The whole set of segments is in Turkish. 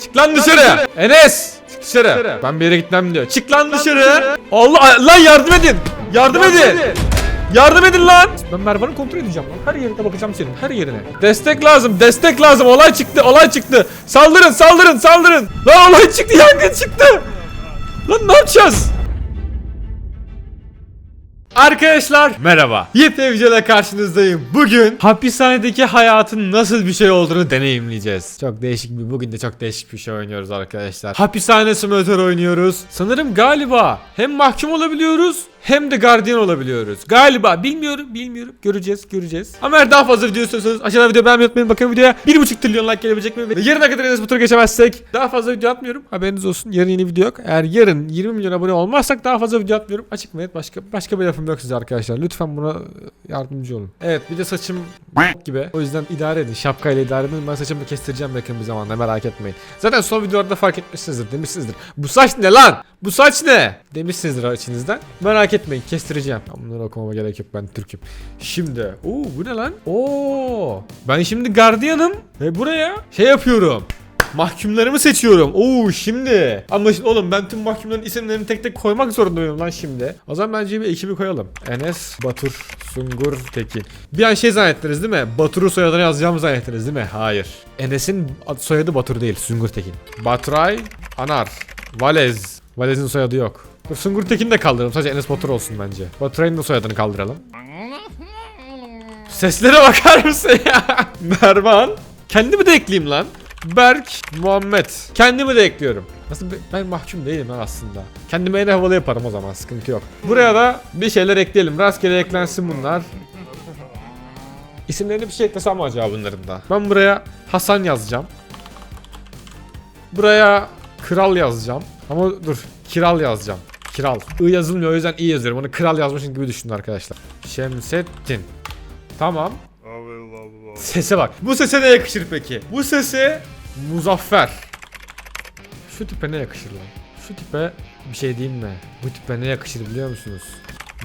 Çık lan dışarı. Enes. Çık dışarı. Ben bir yere gitmem diyor. Çık lan dışarı. Allah lan yardım edin. Yardım edin. Yardım edin lan. Ben Mervan'ı kontrol edeceğim lan. Her yerine bakacağım senin. Her yerine. Destek lazım. Destek lazım. Olay çıktı. Olay çıktı. Saldırın. Saldırın. Saldırın. Lan olay çıktı. Yangın çıktı. Lan ne yapacağız? Arkadaşlar merhaba. Yepyeni videoda karşınızdayım. Bugün hapishanedeki hayatın nasıl bir şey olduğunu deneyimleyeceğiz. Çok değişik bir bugün de çok değişik bir şey oynuyoruz arkadaşlar. Hapishane simülatör oynuyoruz. Sanırım galiba hem mahkum olabiliyoruz hem de gardiyan olabiliyoruz. Galiba bilmiyorum bilmiyorum göreceğiz göreceğiz. Ama eğer daha fazla video istiyorsanız aşağıda video beğenmeyi unutmayın. Bakın videoya 1.5 trilyon like gelebilecek mi? Ve yarına kadar Enes bu turu geçemezsek daha fazla video atmıyorum. Haberiniz olsun. Yarın yeni video yok. Eğer yarın 20 milyon abone olmazsak daha fazla video atmıyorum. Açık? Evet, başka başka bir lafım yok size arkadaşlar. Lütfen buna yardımcı olun. Evet bir de saçım gibi. O yüzden idare edin. Şapkayla idare edin. Ben saçımı kestireceğim yakın bir zamanda merak etmeyin. Zaten son videolarda fark etmişsinizdir. Demişsinizdir. Bu saç ne lan? Bu saç ne? Demişsinizdir içinizden. Merak etmeyin kestireceğim. Bunları okumama gerek yok ben Türk'üm. Şimdi. Oo bu ne lan? Oo. Ben şimdi gardiyanım. Ve buraya şey yapıyorum. Mahkumlarımı seçiyorum. Oo şimdi. Ama şimdi oğlum ben tüm mahkumların isimlerini tek tek koymak zorundayım lan şimdi. O zaman bence bir ekibi koyalım. Enes, Batur, Sungur, Tekin. Bir an şey zannettiniz değil mi? Batur'un soyadını yazacağımı zannettiniz değil mi? Hayır. Enes'in ad- soyadı Batur değil. Sungur Tekin. Batray, Anar, Valez. Valez'in soyadı yok. Dur, Sungur Tekin'i de kaldıralım. Sadece Enes Batur olsun bence. Baturay'ın da soyadını kaldıralım. Seslere bakar mısın ya? Mervan. Kendimi de ekleyeyim lan. Berk, Muhammed. Kendimi de ekliyorum. Aslında ben- mahkum değilim lan aslında. Kendime en havalı yaparım o zaman sıkıntı yok. Buraya da bir şeyler ekleyelim. Rastgele eklensin bunlar. İsimlerini bir şey eklesem mi acaba bunların da? Ben buraya Hasan yazacağım. Buraya Kral yazacağım. Ama dur Kiral yazacağım. Kiral. I yazılmıyor o yüzden i yazıyorum. Onu kral yazmışım gibi düşünün arkadaşlar. Şemsettin. Tamam. Sese bak. Bu sese ne yakışır peki? Bu sese Muzaffer. Şu tipe ne yakışır lan? Şu tipe bir şey diyeyim mi? Bu tipe ne yakışır biliyor musunuz?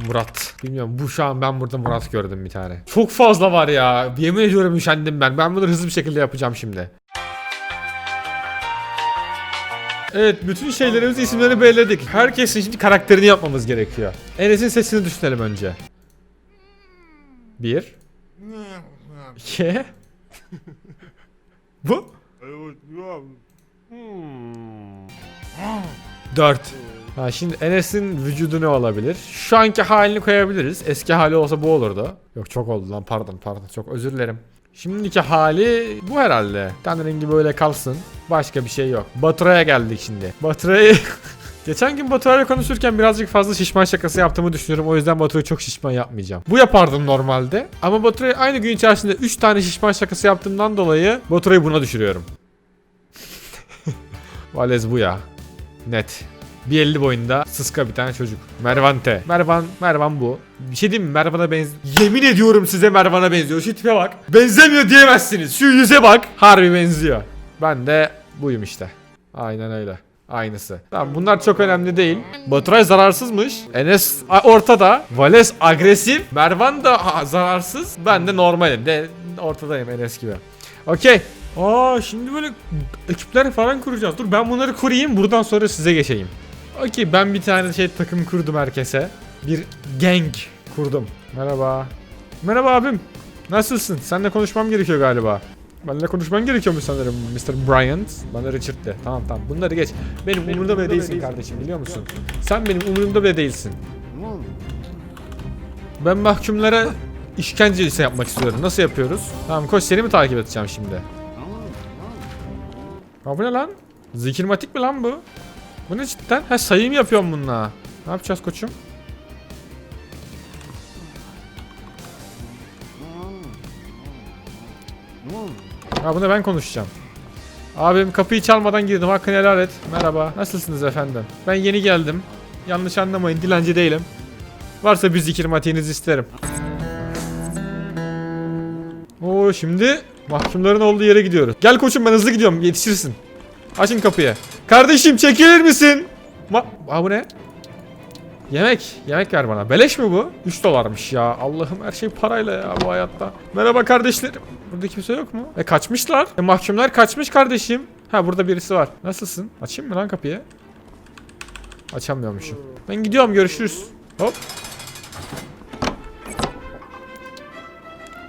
Murat. Bilmiyorum bu şu an ben burada Murat gördüm bir tane. Çok fazla var ya. Yemin ediyorum üşendim ben. Ben bunu hızlı bir şekilde yapacağım şimdi. Evet bütün şeylerimizi isimlerini belirledik. Herkesin şimdi karakterini yapmamız gerekiyor. Enes'in sesini düşünelim önce. Bir. İki. Bu. Dört. Ha şimdi Enes'in vücudu ne olabilir? Şu anki halini koyabiliriz. Eski hali olsa bu olurdu. Yok çok oldu lan pardon pardon çok özür dilerim. Şimdiki hali bu herhalde. Ten rengi böyle kalsın. Başka bir şey yok. Baturay'a geldik şimdi. Baturay'ı... Geçen gün Baturay'la konuşurken birazcık fazla şişman şakası yaptığımı düşünüyorum. O yüzden Baturay'ı çok şişman yapmayacağım. Bu yapardım normalde. Ama Baturay'ı aynı gün içerisinde 3 tane şişman şakası yaptığımdan dolayı Baturay'ı buna düşürüyorum. Valez bu ya. Net. 1.50 boyunda sıska bir tane çocuk. Mervante. Mervan, Mervan bu. Bir şey diyeyim mi? Mervan'a benz... Yemin ediyorum size Mervan'a benziyor. Şu tipe bak. Benzemiyor diyemezsiniz. Şu yüze bak. Harbi benziyor. Ben de buyum işte. Aynen öyle. Aynısı. Tamam bunlar çok önemli değil. Baturay zararsızmış. Enes ortada. Vales agresif. Mervan da zararsız. Ben de normalim. De ortadayım Enes gibi. Okey. Aa şimdi böyle ekipler falan kuracağız. Dur ben bunları kurayım. Buradan sonra size geçeyim. Okey ben bir tane şey takım kurdum herkese. Bir gang kurdum. Merhaba. Merhaba abim. Nasılsın? Seninle konuşmam gerekiyor galiba. Benimle konuşman gerekiyormuş sanırım Mr. Bryant. Bana Richard de. Tamam tamam bunları geç. Benim umurumda bile değilsin kardeşim biliyor musun? Sen benim umurumda bile değilsin. Ben mahkumlara işkence ise yapmak istiyorum. Nasıl yapıyoruz? Tamam koş seni mi takip edeceğim şimdi? Ha bu ne lan? Zikirmatik mi lan bu? Bu ne cidden? Ha sayım yapıyorum bununla. Ne yapacağız koçum? Ha bunu ben konuşacağım. Abim kapıyı çalmadan girdim hakkını helal et. Merhaba. Nasılsınız efendim? Ben yeni geldim. Yanlış anlamayın dilenci değilim. Varsa bir zikir matiğinizi isterim. Oo şimdi mahkumların olduğu yere gidiyoruz. Gel koçum ben hızlı gidiyorum yetişirsin. Açın kapıyı. Kardeşim çekilir misin? Ma Aa bu ne? Yemek. Yemek ver bana. Beleş mi bu? 3 dolarmış ya. Allah'ım her şey parayla ya bu hayatta. Merhaba kardeşlerim. Burada kimse yok mu? E kaçmışlar. E mahkumlar kaçmış kardeşim. Ha burada birisi var. Nasılsın? Açayım mı lan kapıyı? Açamıyormuşum. Ben gidiyorum görüşürüz. Hop.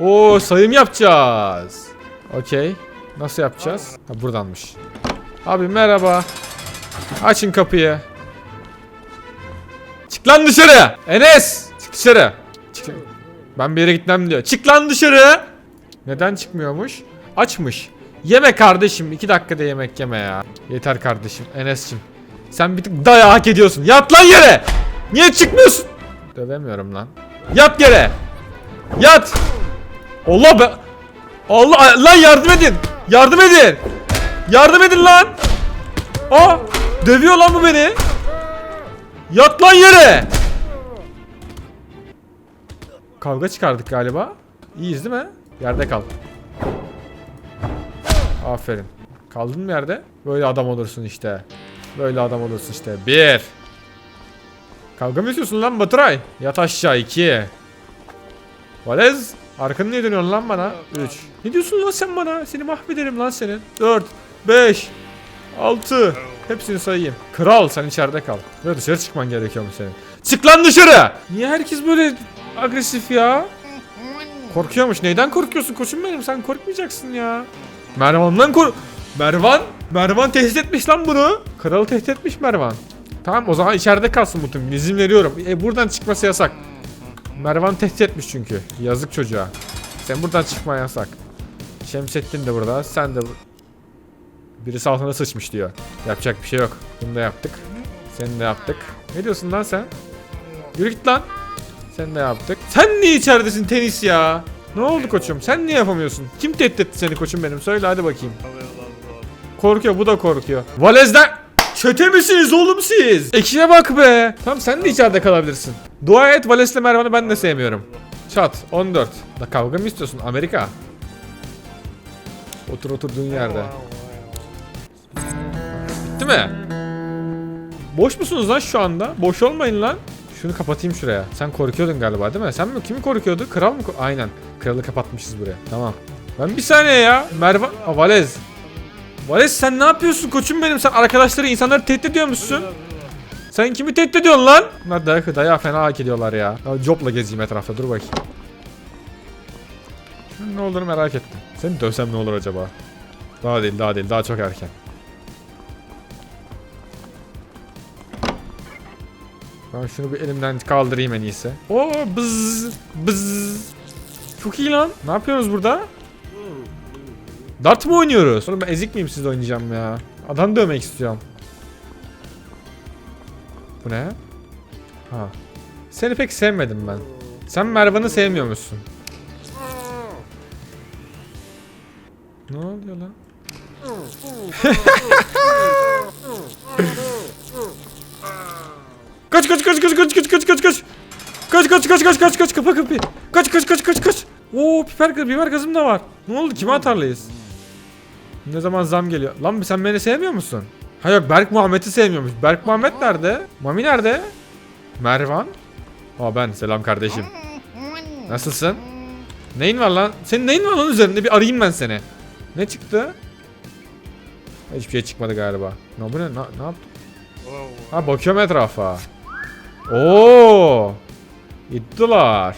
Oo sayım yapacağız. Okey. Nasıl yapacağız? Ha buradanmış. Abi merhaba. Açın kapıyı. Çık lan dışarı. Enes. Çık dışarı. Çık. Ben bir yere gitmem diyor. Çık lan dışarı. Neden çıkmıyormuş? Açmış. Yeme kardeşim. iki dakikada yemek yeme ya. Yeter kardeşim. Enes'cim. Sen bir tık dayağı hak ediyorsun. Yat lan yere. Niye çıkmıyorsun? Dövemiyorum lan. Yat yere. Yat. Allah be. Allah lan yardım edin. Yardım edin. Yardım edin lan. Aa dövüyor lan bu beni. Yat lan yere. Kavga çıkardık galiba. İyiyiz değil mi? Yerde kal. Aferin. Kaldın mı yerde? Böyle adam olursun işte. Böyle adam olursun işte. Bir. Kavga mı istiyorsun lan Baturay? Yat aşağı iki. Valez. Arkanı niye dönüyorsun lan bana? 3. Ne diyorsun lan sen bana? Seni mahvederim lan senin. 4, 5, 6. Hepsini sayayım. Kral sen içeride kal. Ve dışarı çıkman gerekiyormuş senin. Çık lan dışarı! Niye herkes böyle agresif ya? Korkuyormuş. Neyden korkuyorsun koçum benim? Sen korkmayacaksın ya. Mervan'dan kork... Mervan? Mervan tehdit etmiş lan bunu. Kralı tehdit etmiş Mervan. Tamam o zaman içeride kalsın mutlum. İzin veriyorum. E buradan çıkması yasak. Mervan tehdit etmiş çünkü. Yazık çocuğa. Sen buradan çıkma yasak. Şemsettin de burada. Sen de... Birisi altına sıçmış diyor. Yapacak bir şey yok. Bunu da yaptık. Seni de yaptık. Ne diyorsun lan sen? Yürü git lan. Sen de yaptık. Sen niye içeridesin tenis ya? Ne oldu koçum? Sen niye yapamıyorsun? Kim tehdit etti seni koçum benim? Söyle hadi bakayım. Korkuyor bu da korkuyor. Valez'den çete misiniz oğlum siz? Ekine bak be. Tamam sen de içeride kalabilirsin. Dua et Vales'le Mervan'ı ben de sevmiyorum. Çat 14. Da kavga mı istiyorsun Amerika? Otur oturduğun yerde. Bitti mi? Boş musunuz lan şu anda? Boş olmayın lan. Şunu kapatayım şuraya. Sen korkuyordun galiba değil mi? Sen mi? Kimi korkuyordu? Kral mı? Aynen. Kralı kapatmışız buraya. Tamam. Ben bir saniye ya. Mervan... Aa, Valez. Valez sen ne yapıyorsun koçum benim? Sen arkadaşları, insanları tehdit ediyor musun? Sen kimi tehdit ediyorsun lan? Bunlar dayak, dayağı fena hak ediyorlar ya. ya Job'la gezeyim etrafta dur bakayım. Şunun ne olduğunu merak ettim. Seni dövsem ne olur acaba? Daha değil daha değil daha çok erken. Ben şunu bir elimden kaldırayım en iyisi. Oo bız bız. Çok iyi lan. Ne yapıyoruz burada? Dart mı oynuyoruz? Oğlum ben ezik miyim sizle oynayacağım ya? Adam dövmek istiyorum. Bu ne? Ha. Seni pek sevmedim ben. Sen Mervan'ı sevmiyor musun? Ne oluyor lan? Kaç kaç kaç kaç kaç kaç kaç kaç kaç. Kaç kaç kaç kaç kaç kaç kapa kapıyı. Kaç kaç kaç kaç kaç. Oo biber gazı biber gazım da var. Ne oldu kime atarlıyız? Ne zaman zam geliyor? Lan sen beni sevmiyor musun? Ha yok Berk Muhammed'i sevmiyormuş. Berk Muhammed nerede? Mami nerede? Mervan? Aa ben selam kardeşim. Nasılsın? Neyin var lan? Senin neyin var lan üzerinde? Bir arayayım ben seni. Ne çıktı? Hiçbir şey çıkmadı galiba. Ne bu ne? Ne, ne yaptın? Ha bakıyorum etrafa. Oo! İddiler.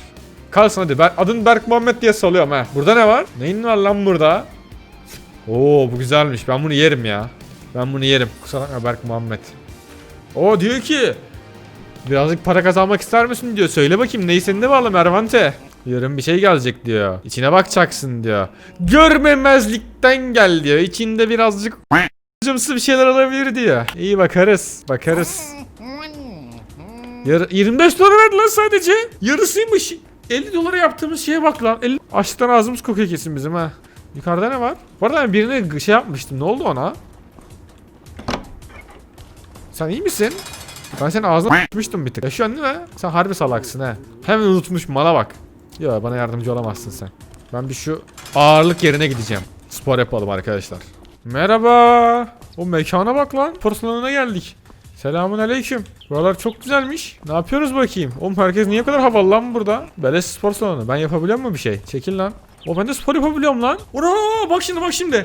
Kalsın hadi. Ben adın Berk Muhammed diye salıyorum ha. Burada ne var? Neyin var lan burada? Oo bu güzelmiş. Ben bunu yerim ya. Ben bunu yerim. Kusura bakma Berk Muhammed. Oo diyor ki Birazcık para kazanmak ister misin diyor. Söyle bakayım neyi seninle bağlı Mervante. Yarın bir şey gelecek diyor. İçine bakacaksın diyor. Görmemezlikten gel diyor. İçinde birazcık cımsı bir şeyler olabilir diyor. İyi bakarız. Bakarız. Yar 25 dolar verdi lan sadece. Yarısıymış. 50 dolara yaptığımız şeye bak lan. 50... Açlıktan ağzımız kokuyor kesin bizim ha. Yukarıda ne var? Bu arada ben birine şey yapmıştım. Ne oldu ona? Sen iyi misin? Ben senin ağzına tutmuştum bir tık. Yaşıyorsun değil mi? Sen harbi salaksın ha. Hemen unutmuş mala bak. Yo bana yardımcı olamazsın sen. Ben bir şu ağırlık yerine gideceğim. Spor yapalım arkadaşlar. Merhaba. O mekana bak lan. Spor salonuna geldik. Selamun aleyküm. Buralar çok güzelmiş. Ne yapıyorsunuz bakayım? Oğlum herkes niye kadar havalı lan burada? Beleş spor salonu. Ben yapabiliyor mu bir şey? Çekil lan. O ben de spor yapabiliyorum lan. Ura bak şimdi bak şimdi.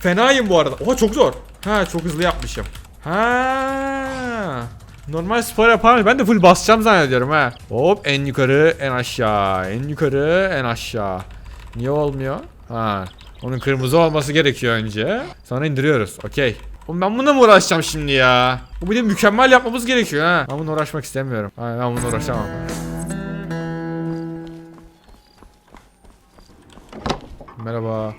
Fenayım bu arada. Oha çok zor. Ha çok hızlı yapmışım. Ha. Normal spor yapar. Ben de full basacağım zannediyorum ha. Hop en yukarı en aşağı. En yukarı en aşağı. Niye olmuyor? Ha. Onun kırmızı olması gerekiyor önce. Sonra indiriyoruz. Okey. Oğlum ben bununla mı uğraşacağım şimdi ya? Bu bir de mükemmel yapmamız gerekiyor ha. Ben bununla uğraşmak istemiyorum. Hayır ben bununla uğraşamam. Merhaba.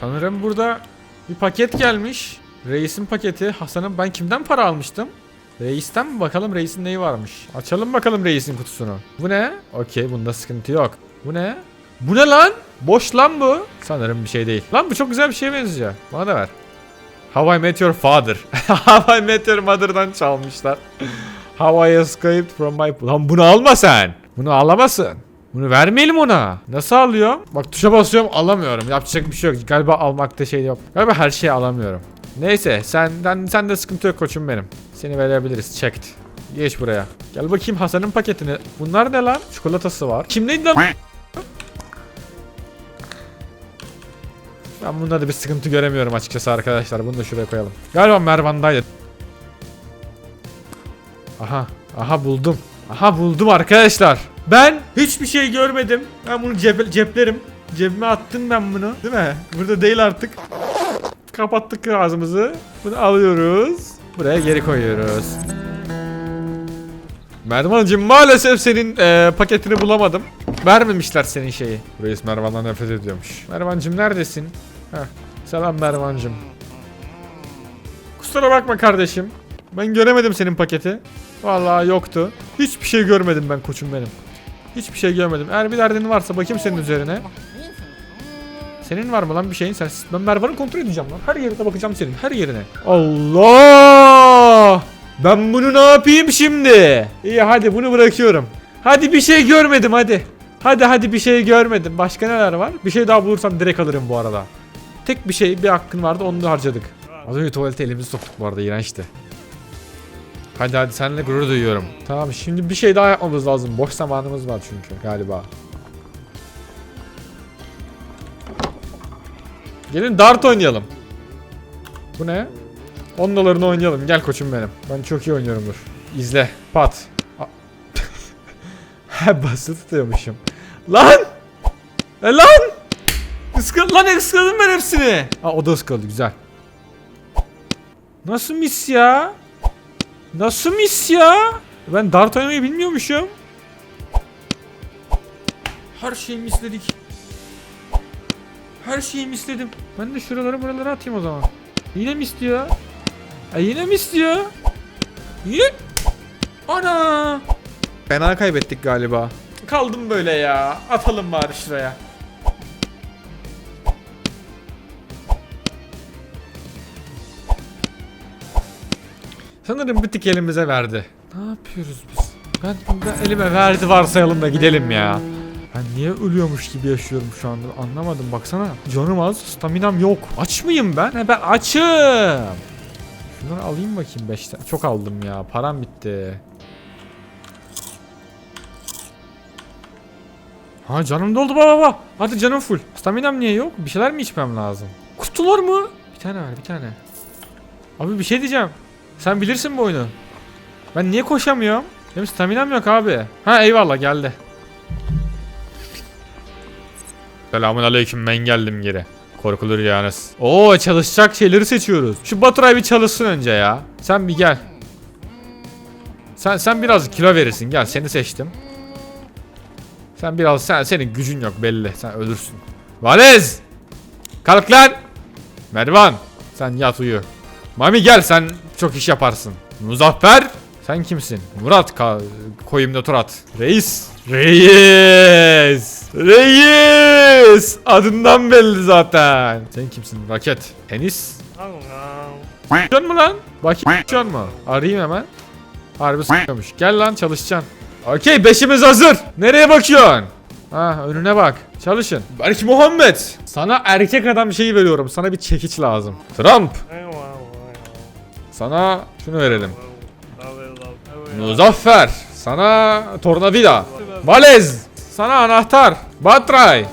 Sanırım burada bir paket gelmiş. Reisin paketi. Hasan'ın ben kimden para almıştım? Reisten mi bakalım reisin neyi varmış? Açalım bakalım reisin kutusunu. Bu ne? Okey bunda sıkıntı yok. Bu ne? Bu ne lan? Boş lan bu. Sanırım bir şey değil. Lan bu çok güzel bir şeye benziyor. Bana da ver. How I Met Your Father. How I Met Your Mother'dan çalmışlar. How I Escaped From My... Lan bunu alma sen. Bunu alamasın. Bunu vermeyelim ona. Nasıl alıyor? Bak tuşa basıyorum alamıyorum. Yapacak bir şey yok. Galiba almakta şey yok. Galiba her şeyi alamıyorum. Neyse senden sende sıkıntı yok koçum benim. Seni verebiliriz. Checked. Geç buraya. Gel bakayım Hasan'ın paketini. Bunlar ne lan? Çikolatası var. Kimdeydi lan? Ben bunda da bir sıkıntı göremiyorum açıkçası arkadaşlar. Bunu da şuraya koyalım. Galiba Mervan'daydı. Aha. Aha buldum. Aha buldum arkadaşlar. Ben hiçbir şey görmedim. Ben bunu cep ceplerim. Cebime attım ben bunu. Değil mi? Burada değil artık. Kapattık ağzımızı. Bunu alıyoruz. Buraya geri koyuyoruz. Mervan'cığım maalesef senin eee, paketini bulamadım. Vermemişler senin şeyi. Reis Mervan'dan nefret ediyormuş. Mervan'cığım neredesin? Heh. Selam Mervan'cığım. Kusura bakma kardeşim. Ben göremedim senin paketi. Vallahi yoktu. Hiçbir şey görmedim ben koçum benim. Hiçbir şey görmedim. Eğer bir derdin varsa bakayım senin üzerine. Senin var mı lan bir şeyin? Sen, ben Mervan'ı kontrol edeceğim lan. Her yerine bakacağım senin. Her yerine. Allah! Ben bunu ne yapayım şimdi? İyi hadi bunu bırakıyorum. Hadi bir şey görmedim hadi. Hadi hadi bir şey görmedim. Başka neler var? Bir şey daha bulursam direkt alırım bu arada. Tek bir şey bir hakkın vardı onu da harcadık. Az önce tuvalete elimizi soktuk bu arada iğrençti. Hadi hadi seninle gurur duyuyorum. Tamam şimdi bir şey daha yapmamız lazım. Boş zamanımız var çünkü galiba. Gelin dart oynayalım. Bu ne? 10 dolarını oynayalım. Gel koçum benim. Ben çok iyi oynuyorumdur. İzle. Pat. A- He basılı tutuyormuşum. Lan! E lan! Iskal lan ıskaladım ben hepsini. Aa o da ıskaladı güzel. Nasıl mis ya? Nasıl mis ya? Ben dart oynamayı bilmiyormuşum. Her şeyi misledik. Her şeyi misledim. Ben de şuraları buraları atayım o zaman. Yine mi istiyor? E yine mi istiyor? Yine? Ana! Fena kaybettik galiba. Kaldım böyle ya. Atalım bari şuraya. Sanırım bir tık elimize verdi. Ne yapıyoruz biz? Ben, ben elime verdi varsayalım da gidelim ya. Ben niye ölüyormuş gibi yaşıyorum şu anda anlamadım baksana. Canım az, staminam yok. Aç mıyım ben? He ben açım. Şunları alayım bakayım 5 tane. Çok aldım ya. Param bitti. Ha canım doldu baba baba. Hadi canım full. Staminam niye yok? Bir şeyler mi içmem lazım? Kutular mı? Bir tane var bir tane. Abi bir şey diyeceğim. Sen bilirsin bu oyunu. Ben niye koşamıyorum? Benim staminam yok abi. Ha eyvallah geldi. Selamun aleyküm ben geldim geri. Korkulur yalnız. Oo çalışacak şeyleri seçiyoruz. Şu Baturay bir çalışsın önce ya. Sen bir gel. Sen sen biraz kilo verirsin. Gel seni seçtim. Sen biraz sen senin gücün yok belli. Sen ölürsün. Valiz! Kalk lan! Mervan! Sen yat uyu. Mami gel sen çok iş yaparsın. Muzaffer! Sen kimsin? Murat ka koyumda Turat. Reis! Reis! Reis! Adından belli zaten. Sen kimsin? Raket. Tenis. Can mu lan? Bakayım can mu? Arayayım hemen. Harbi s**yormuş. Gel lan çalışacaksın. Okey beşimiz hazır. Nereye bakıyorsun? Ha önüne bak. Çalışın. Belki Muhammed. Sana erkek adam şeyi veriyorum. Sana bir çekiç lazım. Trump. Sana şunu verelim. Muzaffer. Sana tornavida. Valez. Sana anahtar. Batray.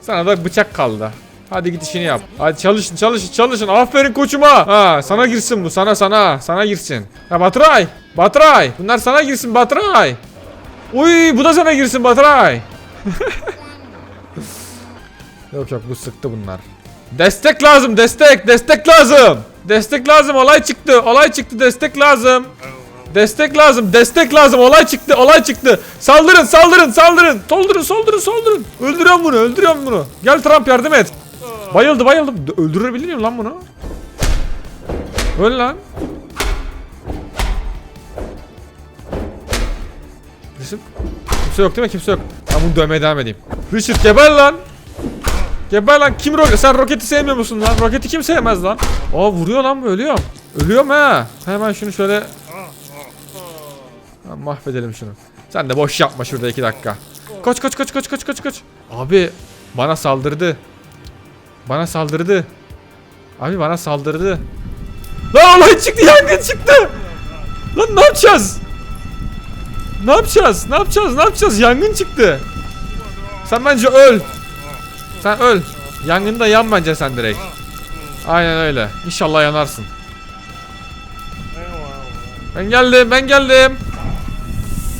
Sana da bıçak kaldı. Hadi git işini yap. Hadi çalışın çalışın çalışın. Aferin koçuma. Ha sana girsin bu. Sana sana. Sana girsin. Ha Batray. Batray. Bunlar sana girsin Batray. Uy bu da sana girsin Batray. yok yok bu sıktı bunlar. Destek lazım destek destek lazım. Destek lazım olay çıktı olay çıktı destek lazım. Destek lazım, destek lazım. Olay çıktı, olay çıktı. Saldırın, saldırın, saldırın. Saldırın, saldırın, saldırın. Öldürüyorum bunu, öldürüyorum bunu. Gel Trump yardım et. Bayıldı, bayıldı. D- Öldürebilir miyim lan bunu? Öl lan. Resim. Kimse yok değil mi? Kimse yok. Ben bunu dövmeye devam edeyim. Richard geber lan. Geber lan. Kim roket? Sen roketi sevmiyor musun lan? Roketi kim sevmez lan? Aa vuruyor lan bu ölüyorum. Ölüyorum ha. Hemen şunu şöyle Ha, mahvedelim şunu. Sen de boş yapma şurada iki dakika. Koç koç koç koç koç koç koç. Abi bana saldırdı. Bana saldırdı. Abi bana saldırdı. Lan olay çıktı yangın çıktı. Lan ne yapacağız? Ne yapacağız? Ne yapacağız? Ne yapacağız? Yangın çıktı. Sen bence öl. Sen öl. Yangında yan bence sen direkt. Aynen öyle. İnşallah yanarsın. Ben geldim, ben geldim.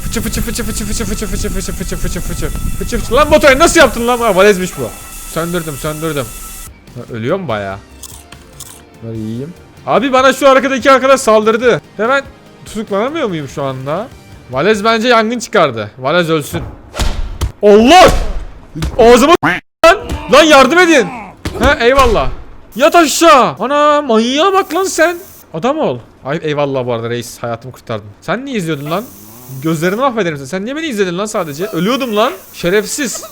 Fıçı fıçı fıçı fıçı fıçı fıçı fıçı fıçı fıçı fıçı fıçı fıçı fıçı Lan motoru nasıl yaptın lan? Ha, valezmiş bu. Söndürdüm söndürdüm. Ha, Ölüyor mu baya? Bunları yiyeyim. Abi bana şu arkadaki arkadaş saldırdı. Hemen tutuklanamıyor muyum şu anda? Valez bence yangın çıkardı. Valez ölsün. Allah! Ağzıma lan! Lan yardım edin. He eyvallah. Yat aşağı. Ana manyağa bak lan sen. Adam ol. Ay eyvallah bu arada reis hayatımı kurtardın. Sen niye izliyordun lan? Gözlerimi mahvederim sen. Sen niye beni izledin lan sadece? Ölüyordum lan. Şerefsiz.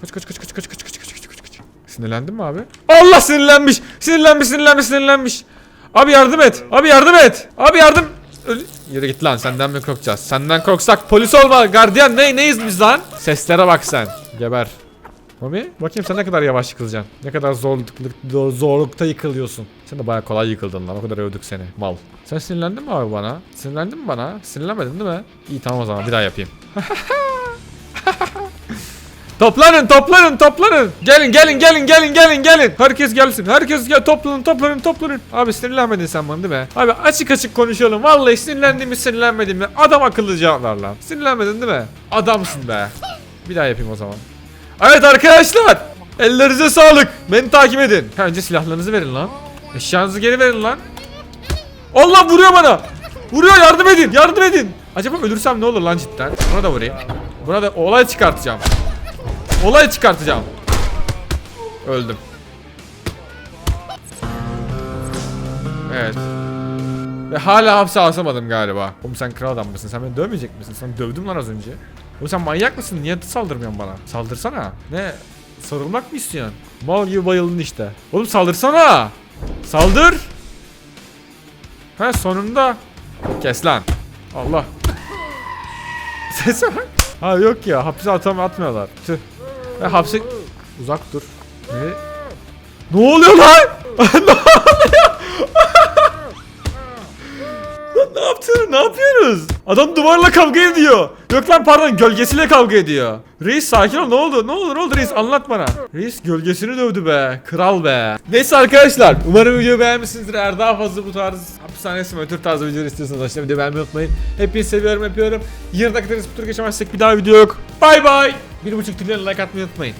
Kaç kaç kaç kaç kaç kaç kaç kaç kaç kaç kaç. Sinirlendin mi abi? Allah sinirlenmiş. Sinirlenmiş sinirlenmiş sinirlenmiş. Abi yardım et. Abi yardım et. Abi yardım. Yürü git lan senden mi korkacağız? Senden korksak polis olma. Gardiyan ne neyiz biz lan? Seslere bak sen. Geber. Mami bakayım sen ne kadar yavaş yıkılacaksın. Ne kadar zorlukta, zorlukta yıkılıyorsun. Sen de baya kolay yıkıldın lan. O kadar övdük seni. Mal. Sen sinirlendin mi abi bana? Sinirlendin mi bana? Sinirlenmedin değil mi? İyi tamam o zaman bir daha yapayım. Toplanın toplanın toplanın. Gelin gelin gelin gelin gelin gelin. Herkes gelsin. Herkes gel toplanın toplanın toplanın. Abi sinirlenmedin sen bana değil mi? Abi açık açık konuşalım. Vallahi sinirlendim mi sinirlenmedim mi? Adam akıllı cevap ver lan. Sinirlenmedin değil mi? Adamsın be. Bir daha yapayım o zaman. Evet arkadaşlar. Ellerinize sağlık. Beni takip edin. Önce silahlarınızı verin lan. Eşyanızı geri verin lan. Allah vuruyor bana. Vuruyor yardım edin yardım edin. Acaba ölürsem ne olur lan cidden? Buna da vurayım. Buna da olay çıkartacağım. Olay çıkartacağım. Öldüm. Evet. Ve hala hapse asamadım galiba. Oğlum sen kral adam mısın? Sen beni dövmeyecek misin? Sen dövdüm lan az önce. Oğlum sen manyak mısın? Niye saldırmıyorsun bana? Saldırsana. Ne? Sarılmak mı istiyorsun? Mal gibi bayıldın işte. Oğlum saldırsana. Saldır. Ha sonunda. Kes lan. Allah. Sese bak. Ha yok ya hapse atam atmıyorlar. Tüh. Ve hapse... Uzak dur. Ne? Ne oluyor lan? ne oluyor? Lan ne yapıyoruz? Adam duvarla kavga ediyor. Yok lan pardon gölgesiyle kavga ediyor. Reis sakin ol ne oldu? Ne oldu ne oldu reis anlat bana. Reis gölgesini dövdü be. Kral be. Neyse arkadaşlar umarım videoyu beğenmişsinizdir. Eğer daha fazla bu tarz hapishane simülatör tarzı videolar istiyorsanız aşağıda videoyu beğenmeyi unutmayın. Hepinizi seviyorum yapıyorum. 20 dakikada bu tur geçemezsek bir daha video yok. Bay bay. Bir buçuk trilyon like atmayı unutmayın.